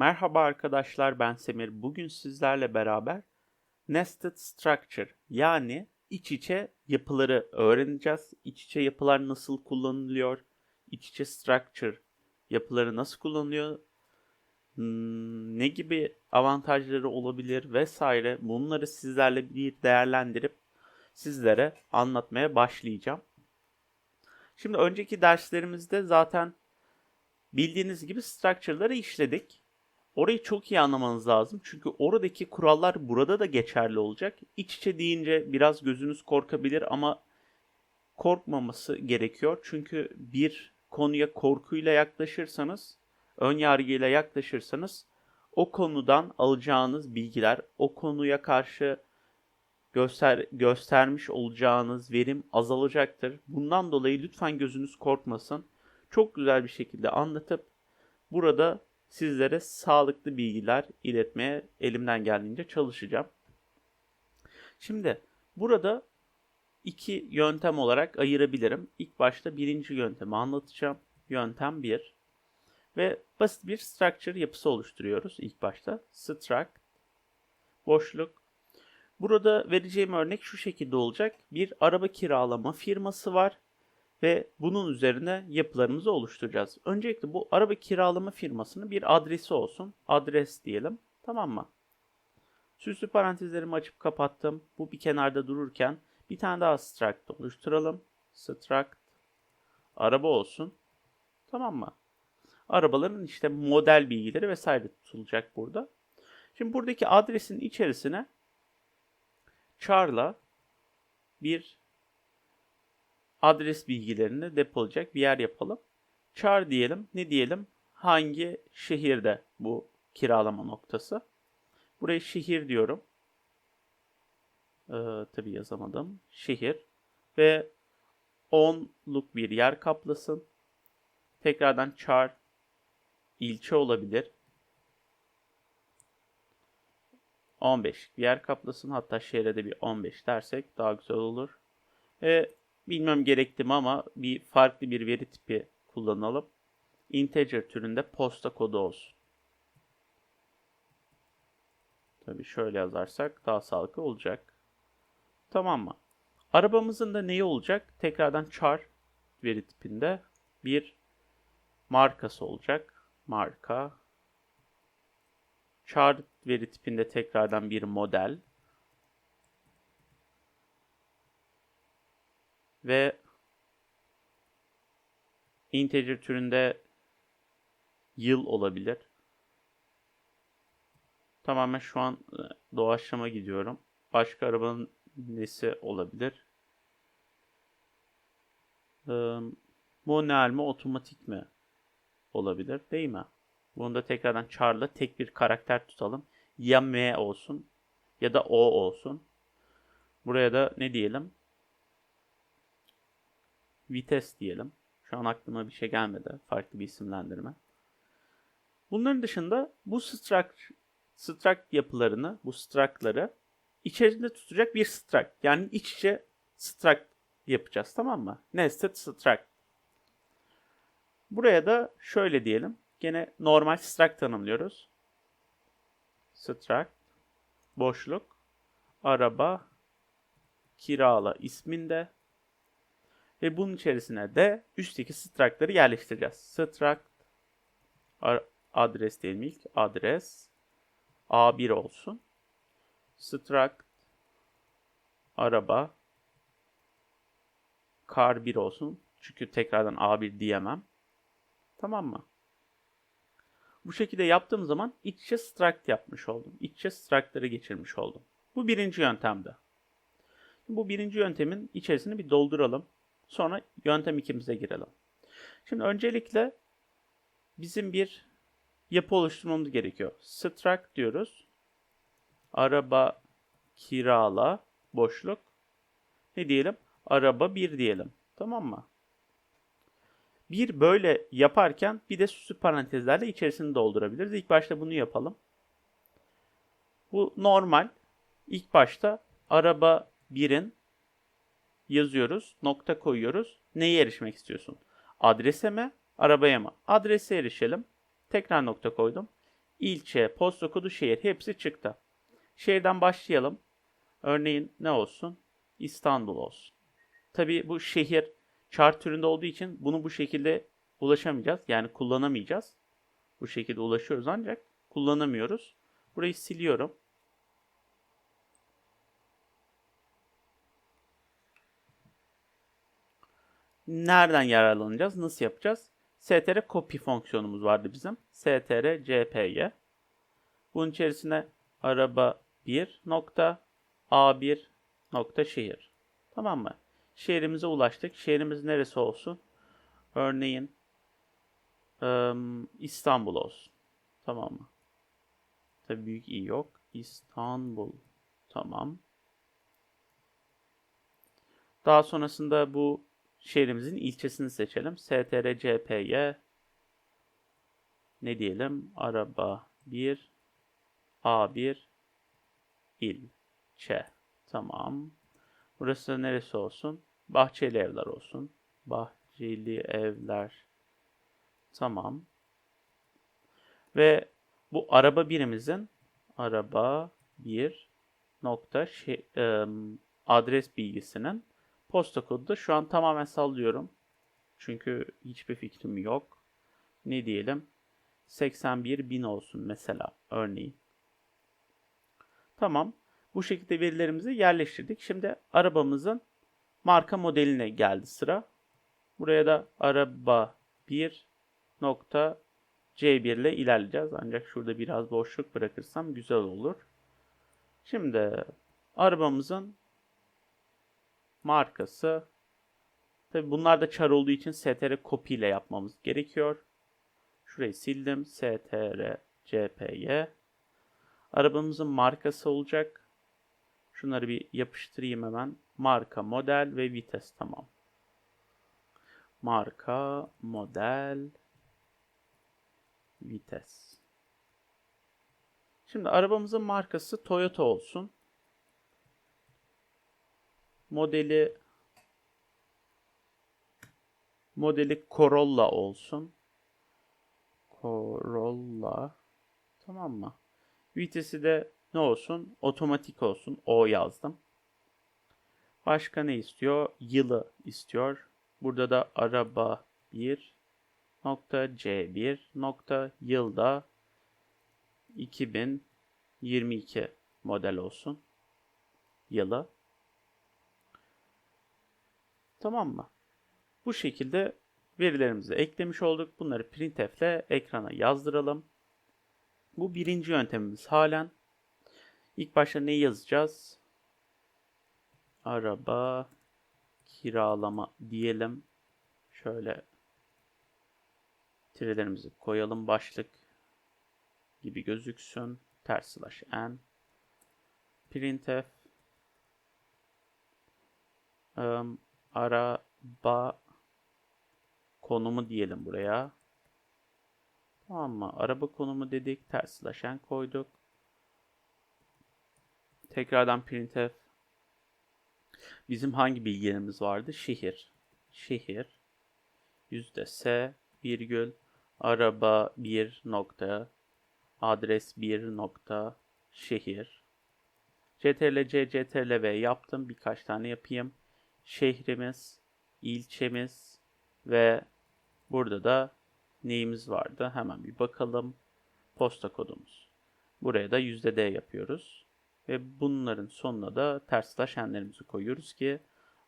Merhaba arkadaşlar ben Semir. Bugün sizlerle beraber Nested Structure yani iç içe yapıları öğreneceğiz. İç içe yapılar nasıl kullanılıyor? İç içe structure yapıları nasıl kullanılıyor? Hmm, ne gibi avantajları olabilir vesaire bunları sizlerle bir değerlendirip sizlere anlatmaya başlayacağım. Şimdi önceki derslerimizde zaten bildiğiniz gibi structure'ları işledik. Orayı çok iyi anlamanız lazım. Çünkü oradaki kurallar burada da geçerli olacak. İç içe deyince biraz gözünüz korkabilir ama korkmaması gerekiyor. Çünkü bir konuya korkuyla yaklaşırsanız, ön yargıyla yaklaşırsanız o konudan alacağınız bilgiler, o konuya karşı göster göstermiş olacağınız verim azalacaktır. Bundan dolayı lütfen gözünüz korkmasın. Çok güzel bir şekilde anlatıp burada sizlere sağlıklı bilgiler iletmeye elimden geldiğince çalışacağım. Şimdi burada iki yöntem olarak ayırabilirim. İlk başta birinci yöntemi anlatacağım. Yöntem 1. Ve basit bir structure yapısı oluşturuyoruz ilk başta. Struct, boşluk. Burada vereceğim örnek şu şekilde olacak. Bir araba kiralama firması var ve bunun üzerine yapılarımızı oluşturacağız. Öncelikle bu araba kiralama firmasının bir adresi olsun. Adres diyelim. Tamam mı? Süslü parantezlerimi açıp kapattım. Bu bir kenarda dururken bir tane daha struct oluşturalım. Struct araba olsun. Tamam mı? Arabaların işte model bilgileri vesaire tutulacak burada. Şimdi buradaki adresin içerisine char'la bir adres bilgilerini depolayacak bir yer yapalım. Char diyelim. Ne diyelim? Hangi şehirde bu kiralama noktası? Buraya şehir diyorum. Ee, tabii yazamadım. Şehir. Ve 10'luk bir yer kaplasın. Tekrardan char ilçe olabilir. 15 bir yer kaplasın. Hatta şehre de bir 15 dersek daha güzel olur. Ve bilmem gerekti mi ama bir farklı bir veri tipi kullanalım. Integer türünde posta kodu olsun. Tabii şöyle yazarsak daha sağlıklı olacak. Tamam mı? Arabamızın da neyi olacak? Tekrardan char veri tipinde bir markası olacak. Marka. Char veri tipinde tekrardan bir model. Ve integer türünde yıl olabilir. Tamamen şu an e, doğaçlama gidiyorum. Başka arabanın nesi olabilir? Manuel mi otomatik mi olabilir değil mi? Bunu da tekrardan char'la tek bir karakter tutalım. Ya M olsun ya da O olsun. Buraya da ne diyelim? Vites diyelim. Şu an aklıma bir şey gelmedi. Farklı bir isimlendirme. Bunların dışında bu struct, struct yapılarını, bu struct'ları içerisinde tutacak bir struct. Yani iç içe struct yapacağız tamam mı? Nested struct. Buraya da şöyle diyelim. Gene normal struct tanımlıyoruz. Struct boşluk araba kirala isminde ve bunun içerisine de üstteki struct'ları yerleştireceğiz. Struct adres diyelim ilk. Adres A1 olsun. Struct araba car 1 olsun. Çünkü tekrardan A1 diyemem. Tamam mı? Bu şekilde yaptığım zaman iç içe struct yapmış oldum. İç içe struct'ları geçirmiş oldum. Bu birinci yöntemde. Bu birinci yöntemin içerisini bir dolduralım. Sonra yöntem ikimize girelim. Şimdi öncelikle bizim bir yapı oluşturmamız gerekiyor. Struct diyoruz. Araba kirala boşluk. Ne diyelim? Araba 1 diyelim. Tamam mı? Bir böyle yaparken bir de süslü parantezlerle içerisini doldurabiliriz. İlk başta bunu yapalım. Bu normal. İlk başta araba 1'in yazıyoruz, nokta koyuyoruz. Neye erişmek istiyorsun? Adrese mi, arabaya mı? Adrese erişelim. Tekrar nokta koydum. ilçe, posta kodu, şehir hepsi çıktı. Şehirden başlayalım. Örneğin ne olsun? İstanbul olsun. Tabii bu şehir chart türünde olduğu için bunu bu şekilde ulaşamayacağız. Yani kullanamayacağız. Bu şekilde ulaşıyoruz ancak kullanamıyoruz. Burayı siliyorum. Nereden yararlanacağız? Nasıl yapacağız? str copy fonksiyonumuz vardı bizim. str cpy. Bunun içerisine araba 1 nokta a1 nokta şehir. Tamam mı? Şehrimize ulaştık. Şehrimiz neresi olsun? Örneğin İstanbul olsun. Tamam mı? Tabii büyük i yok. İstanbul. Tamam. Daha sonrasında bu şehrimizin ilçesini seçelim. strcpy ne diyelim? Araba 1 A1 ilçe. Tamam. Burası neresi olsun? Bahçeli evler olsun. Bahçeli evler. Tamam. Ve bu araba birimizin araba bir nokta şey, e, adres bilgisinin posta kodu da şu an tamamen sallıyorum. Çünkü hiçbir fikrim yok. Ne diyelim? 81 bin olsun mesela örneğin. Tamam. Bu şekilde verilerimizi yerleştirdik. Şimdi arabamızın marka modeline geldi sıra. Buraya da araba 1 nokta C1 ile ilerleyeceğiz. Ancak şurada biraz boşluk bırakırsam güzel olur. Şimdi arabamızın markası tabi bunlar da char olduğu için str copy ile yapmamız gerekiyor. Şurayı sildim. str cpy arabamızın markası olacak. Şunları bir yapıştırayım hemen. Marka, model ve vites tamam. Marka, model, vites. Şimdi arabamızın markası Toyota olsun. Modeli modeli Corolla olsun. Corolla. Tamam mı? Vitesi de ne olsun? Otomatik olsun. O yazdım. Başka ne istiyor? Yılı istiyor. Burada da araba 1 nokta C1 nokta yılda 2022 model olsun. Yılı. Tamam mı? Bu şekilde verilerimizi eklemiş olduk. Bunları printf ile ekrana yazdıralım. Bu birinci yöntemimiz halen. İlk başta ne yazacağız? Araba kiralama diyelim. Şöyle tirelerimizi koyalım. Başlık gibi gözüksün. Ters slash n. Printf um, araba konumu diyelim buraya. Tamam mı? Araba konumu dedik. Ters slash n koyduk. Tekrardan printf. Bizim hangi bilgilerimiz vardı? Şehir. Şehir. Yüzde s virgül araba bir nokta adres bir nokta şehir. CTRL C, CTRL V yaptım. Birkaç tane yapayım. Şehrimiz, ilçemiz ve burada da neyimiz vardı? Hemen bir bakalım. Posta kodumuz. Buraya da %D yapıyoruz. Ve bunların sonuna da ters slash n'lerimizi koyuyoruz ki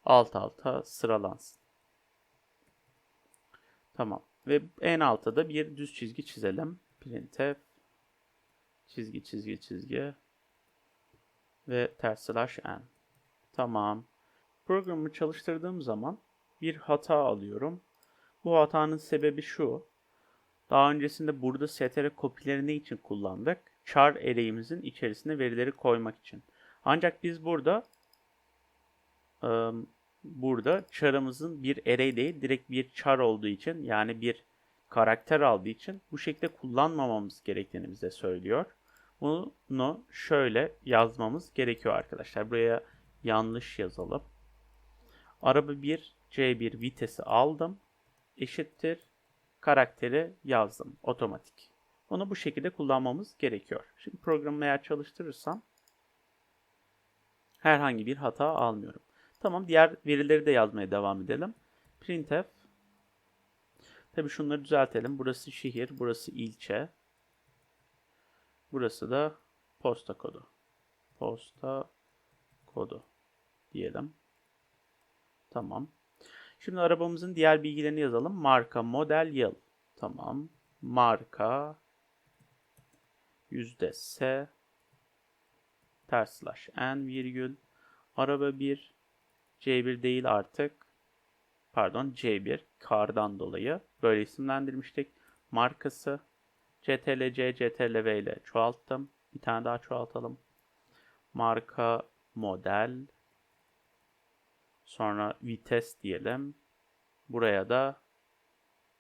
alt alta sıralansın. Tamam. Ve en alta da bir düz çizgi çizelim. Printf çizgi çizgi çizgi ve ters slash n. Tamam. Programı çalıştırdığım zaman bir hata alıyorum. Bu hatanın sebebi şu. Daha öncesinde burada str kopileri ne için kullandık? Char array'imizin içerisine verileri koymak için. Ancak biz burada ıı, burada char'ımızın bir array değil direkt bir char olduğu için yani bir karakter aldığı için bu şekilde kullanmamamız gerektiğini bize söylüyor. Bunu şöyle yazmamız gerekiyor arkadaşlar. Buraya yanlış yazalım. Araba 1 C1 vitesi aldım. Eşittir karakteri yazdım otomatik. Onu bu şekilde kullanmamız gerekiyor. Şimdi programı eğer çalıştırırsam herhangi bir hata almıyorum. Tamam diğer verileri de yazmaya devam edelim. Printf Tabi şunları düzeltelim. Burası şehir, burası ilçe. Burası da posta kodu. Posta kodu diyelim. Tamam. Şimdi arabamızın diğer bilgilerini yazalım. Marka, model, yıl. Tamam. Marka yüzde S ters slash n virgül araba 1 C1 değil artık pardon C1 kardan dolayı böyle isimlendirmiştik. Markası CTRL-C, CTRL-V ile çoğalttım. Bir tane daha çoğaltalım. Marka, model, sonra vites diyelim. Buraya da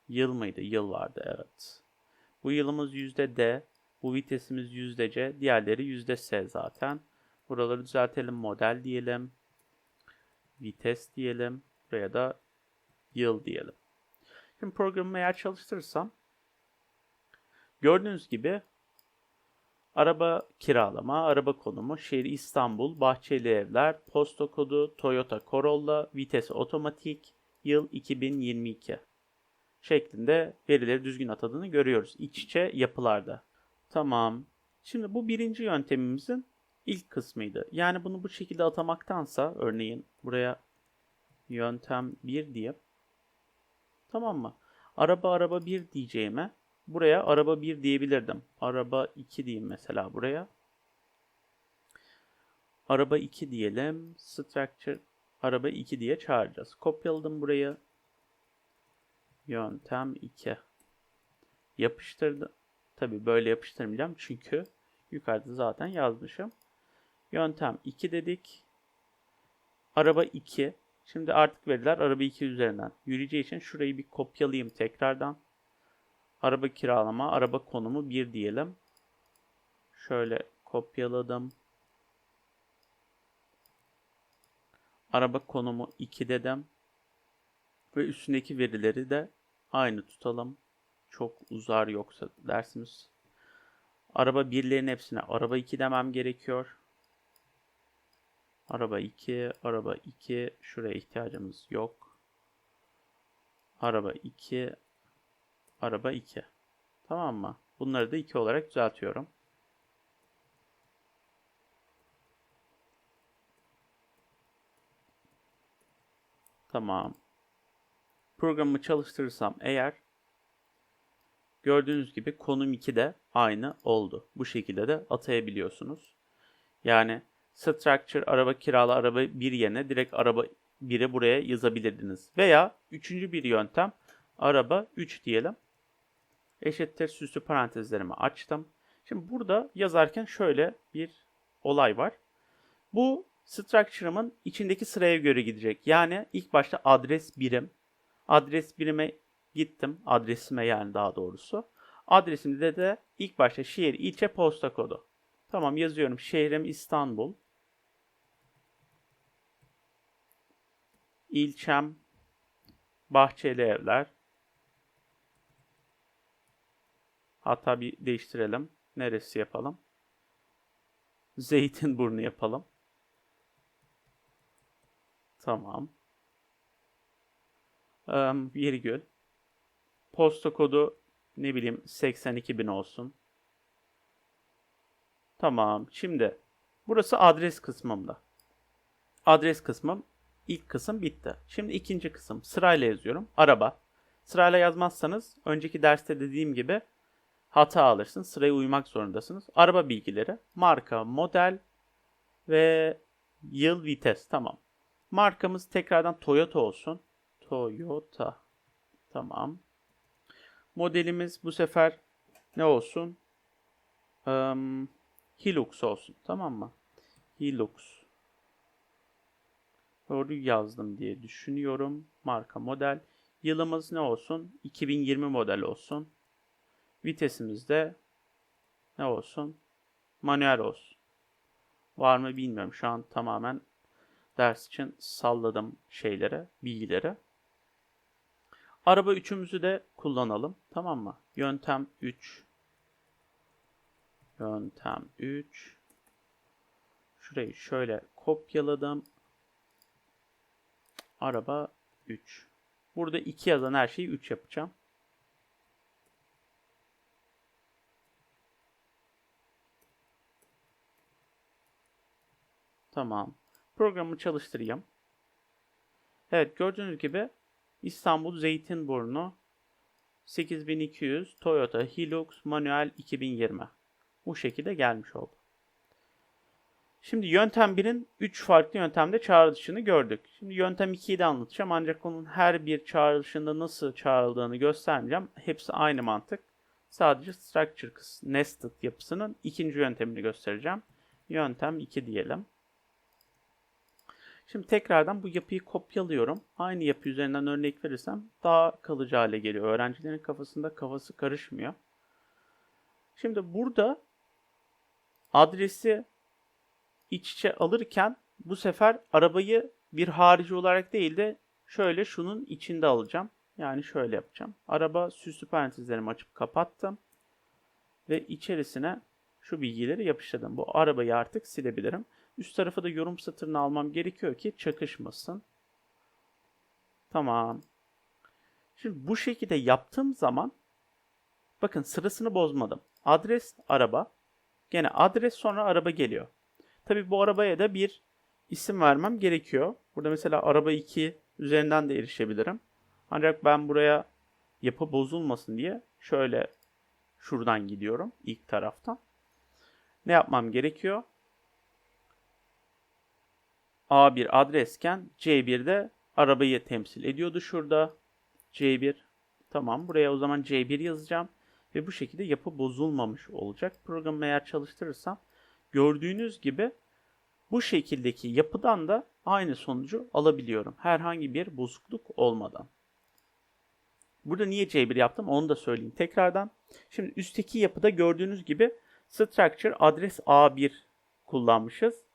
yıl mıydı? Yıl vardı evet. Bu yılımız yüzde D, bu vitesimiz yüzde C, diğerleri yüzde S zaten. Buraları düzeltelim. Model diyelim. Vites diyelim. Buraya da yıl diyelim. Şimdi programımı eğer çalıştırırsam gördüğünüz gibi araba kiralama, araba konumu, şehir İstanbul, Bahçeli Evler, posta kodu, Toyota Corolla, vites otomatik, yıl 2022 şeklinde verileri düzgün atadığını görüyoruz iç içe yapılarda. Tamam. Şimdi bu birinci yöntemimizin ilk kısmıydı. Yani bunu bu şekilde atamaktansa örneğin buraya yöntem 1 diye tamam mı? Araba araba 1 diyeceğime buraya araba 1 diyebilirdim. Araba 2 diyeyim mesela buraya. Araba 2 diyelim. Structure araba 2 diye çağıracağız. Kopyaladım burayı. Yöntem 2. Yapıştırdım. Tabi böyle yapıştırmayacağım çünkü yukarıda zaten yazmışım. Yöntem 2 dedik. Araba 2. Şimdi artık veriler araba 2 üzerinden yürüyeceği için şurayı bir kopyalayayım tekrardan. Araba kiralama, araba konumu 1 diyelim. Şöyle kopyaladım. Araba konumu 2 dedim. Ve üstündeki verileri de aynı tutalım. Çok uzar yoksa dersimiz. Araba birlerin hepsine araba 2 demem gerekiyor. Araba 2, araba 2. Şuraya ihtiyacımız yok. Araba 2, araba 2. Tamam mı? Bunları da 2 olarak düzeltiyorum. Tamam. Programı çalıştırırsam eğer gördüğünüz gibi konum 2 de aynı oldu. Bu şekilde de atayabiliyorsunuz. Yani structure araba kirala araba 1 yerine direkt araba 1'i buraya yazabilirdiniz. Veya üçüncü bir yöntem araba 3 diyelim. Eşittir süslü parantezlerimi açtım. Şimdi burada yazarken şöyle bir olay var. Bu structure'ımın içindeki sıraya göre gidecek. Yani ilk başta adres birim. Adres birime gittim. Adresime yani daha doğrusu. Adresimde de ilk başta şehir, ilçe, posta kodu. Tamam yazıyorum. Şehrim İstanbul. İlçem Bahçeli Evler. Hatta bir değiştirelim. Neresi yapalım? Zeytinburnu yapalım. Tamam. Um, virgül. Posta kodu ne bileyim 82.000 olsun. Tamam. Şimdi burası adres kısmımda. Adres kısmım ilk kısım bitti. Şimdi ikinci kısım sırayla yazıyorum. Araba. Sırayla yazmazsanız önceki derste dediğim gibi hata alırsın. Sıraya uymak zorundasınız. Araba bilgileri, marka, model ve yıl, vites. Tamam. Markamız tekrardan Toyota olsun. Toyota. Tamam. Modelimiz bu sefer ne olsun? Um, Hilux olsun. Tamam mı? Hilux. Doğru yazdım diye düşünüyorum. Marka model. Yılımız ne olsun? 2020 model olsun. Vitesimiz de ne olsun? Manuel olsun. Var mı bilmiyorum. Şu an tamamen ders için salladım şeylere, bilgilere. Araba üçümüzü de kullanalım. Tamam mı? Yöntem 3. Yöntem 3. Şurayı şöyle kopyaladım. Araba 3. Burada 2 yazan her şeyi 3 yapacağım. Tamam. Programı çalıştırayım. Evet gördüğünüz gibi İstanbul Zeytinburnu 8200 Toyota Hilux manuel 2020. Bu şekilde gelmiş oldu. Şimdi yöntem 1'in 3 farklı yöntemde çağrılışını gördük. Şimdi yöntem 2'yi de anlatacağım ancak onun her bir çağrılışında nasıl çağrıldığını göstermeyeceğim. Hepsi aynı mantık. Sadece structure nested yapısının ikinci yöntemini göstereceğim. Yöntem 2 diyelim. Şimdi tekrardan bu yapıyı kopyalıyorum. Aynı yapı üzerinden örnek verirsem daha kalıcı hale geliyor. Öğrencilerin kafasında kafası karışmıyor. Şimdi burada adresi iç içe alırken bu sefer arabayı bir harici olarak değil de şöyle şunun içinde alacağım. Yani şöyle yapacağım. Araba süslü parantezlerimi açıp kapattım. Ve içerisine şu bilgileri yapıştırdım. Bu arabayı artık silebilirim. Üst tarafa da yorum satırını almam gerekiyor ki çakışmasın. Tamam. Şimdi bu şekilde yaptığım zaman bakın sırasını bozmadım. Adres araba. Gene adres sonra araba geliyor. Tabii bu arabaya da bir isim vermem gerekiyor. Burada mesela araba 2 üzerinden de erişebilirim. Ancak ben buraya yapı bozulmasın diye şöyle şuradan gidiyorum ilk taraftan. Ne yapmam gerekiyor? A1 adresken C1'de arabayı temsil ediyordu şurada. C1. Tamam buraya o zaman C1 yazacağım. Ve bu şekilde yapı bozulmamış olacak. Programı eğer çalıştırırsam gördüğünüz gibi bu şekildeki yapıdan da aynı sonucu alabiliyorum. Herhangi bir bozukluk olmadan. Burada niye C1 yaptım onu da söyleyeyim tekrardan. Şimdi üstteki yapıda gördüğünüz gibi structure adres A1 kullanmışız.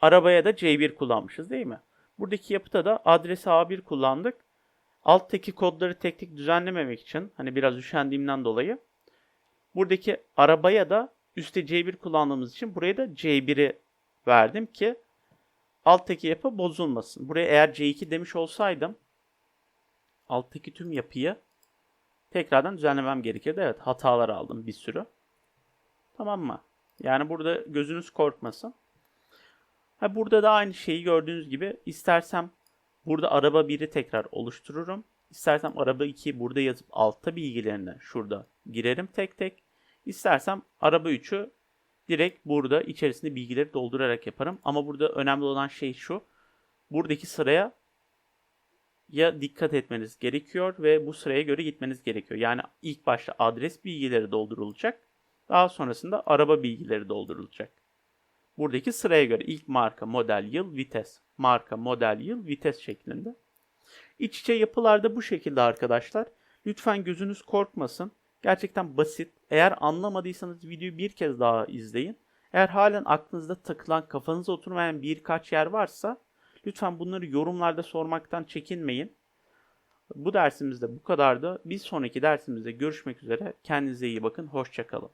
Arabaya da C1 kullanmışız değil mi? Buradaki yapıda da adres A1 kullandık. Alttaki kodları tek tek düzenlememek için hani biraz üşendiğimden dolayı buradaki arabaya da üstte C1 kullandığımız için buraya da C1'i verdim ki alttaki yapı bozulmasın. Buraya eğer C2 demiş olsaydım alttaki tüm yapıyı tekrardan düzenlemem gerekirdi. Evet hatalar aldım bir sürü. Tamam mı? Yani burada gözünüz korkmasın. Ha, burada da aynı şeyi gördüğünüz gibi istersem burada araba 1'i tekrar oluştururum. İstersem araba 2'yi burada yazıp altta bilgilerini şurada girerim tek tek. İstersem araba 3'ü direkt burada içerisinde bilgileri doldurarak yaparım. Ama burada önemli olan şey şu. Buradaki sıraya ya dikkat etmeniz gerekiyor ve bu sıraya göre gitmeniz gerekiyor. Yani ilk başta adres bilgileri doldurulacak. Daha sonrasında araba bilgileri doldurulacak. Buradaki sıraya göre ilk marka, model, yıl, vites. Marka, model, yıl, vites şeklinde. İç içe yapılarda bu şekilde arkadaşlar. Lütfen gözünüz korkmasın. Gerçekten basit. Eğer anlamadıysanız videoyu bir kez daha izleyin. Eğer halen aklınızda takılan, kafanıza oturmayan birkaç yer varsa lütfen bunları yorumlarda sormaktan çekinmeyin. Bu dersimizde bu kadardı. Bir sonraki dersimizde görüşmek üzere. Kendinize iyi bakın. Hoşçakalın.